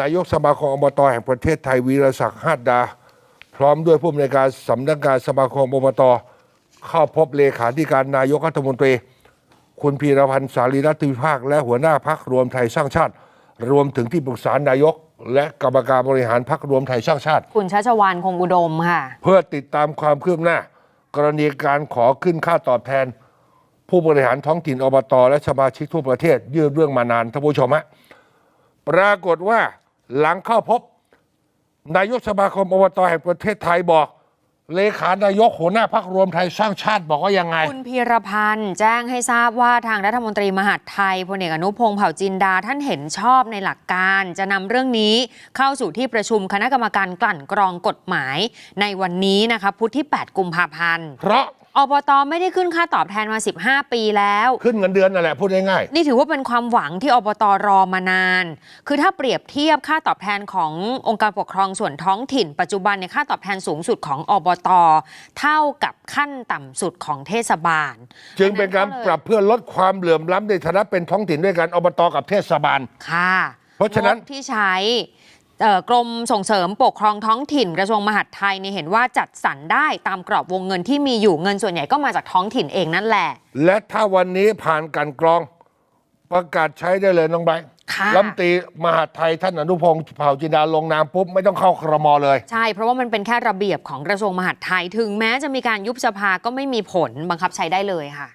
นายกสมาคมอบตแห่งประเทศไทยวีรศักดิ์ฮาดดา พร้อมด้วยผู้อำนวยการสำนักงานสมาคมอบตเข้าพบเลขาธิการนายกรัฐมนตรี คุณพีรพันธ์สารีรัตนวิภาค และหัวหน้าพักรวมไทยสร้างชาติ รวมถึงที่ปรึกษานายก และกรรมการบริหารพักรวมไทยสร้างชาติ คุณชัชวานคงอุดมค่ะ เพื่อติดตามความคืบหน้า กรณีการขอขึ้นค่าตอบแทน ผู้บริหารท้องถิ่นอบตและสมาชิกทั่วประเทศยื่นเรื่องมานานท่านผู้ชมฮะ ปรากฏว่าหลังเข้าพบ นายกสมาคมอบตแห่งประเทศไทยบอก เลขานายกหัวหน้าพักรวมไทยสร้างชาติบอกว่ายังไง คุณพีรพันธ์แจ้งให้ทราบว่าทางรัฐมนตรีมหาดไทยพลเอกอนุพงษ์เผ่าจินดาท่านเห็นชอบในหลักการ จะนำเรื่องนี้เข้าสู่ที่ประชุมคณะกรรมการกลั่นกรองกฎหมาย ในวันนี้นะคะพุธที่ 8 กุมภาพันธ์เพราะ อบตไม่ได้ขึ้นค่าตอบแทนมา 15 ปีแล้ว ขึ้นเงินเดือนนั่นแหละพูดง่ายนี่ถือว่าเป็นความหวังที่อบตรอมานาน คือถ้าเปรียบเทียบค่าตอบแทนขององค์การปกครองส่วนท้องถิ่น ปัจจุบันในยค่าตอบแทนสูงสุดของอบต เท่ากับขั้นต่ำสุดของเทศบาลๆจึงเป็นการปรับเพื่อลดความเหลื่อมล้ำในฐานะเป็นท้องถิ่นด้วยกันอบตกับเทศบาลค่ะ เพราะฉะนั้นงบที่ใช้เอ่อ กรมส่งเสริมปกครองท้องถิ่นกระทรวงมหาดไทยเนี่ยเห็นว่าจัดสรรได้ตามกรอบวงเงินที่มีอยู่เงินส่วนใหญ่ก็มาจากท้องถิ่นเองนั่นแหละ และถ้าวันนี้ผ่านการกรองประกาศใช้ได้เลยน้องไบร์ทค่ะรัฐมนตรีมหาดไทยท่านอนุพงศ์เผ่าจินดาลงนามปุ๊บไม่ต้องเข้าครมเลย ใช่ เพราะว่ามันเป็นแค่ระเบียบของกระทรวงมหาดไทย ถึงแม้จะมีการยุบสภาก็ไม่มีผลบังคับใช้ได้เลยค่ะ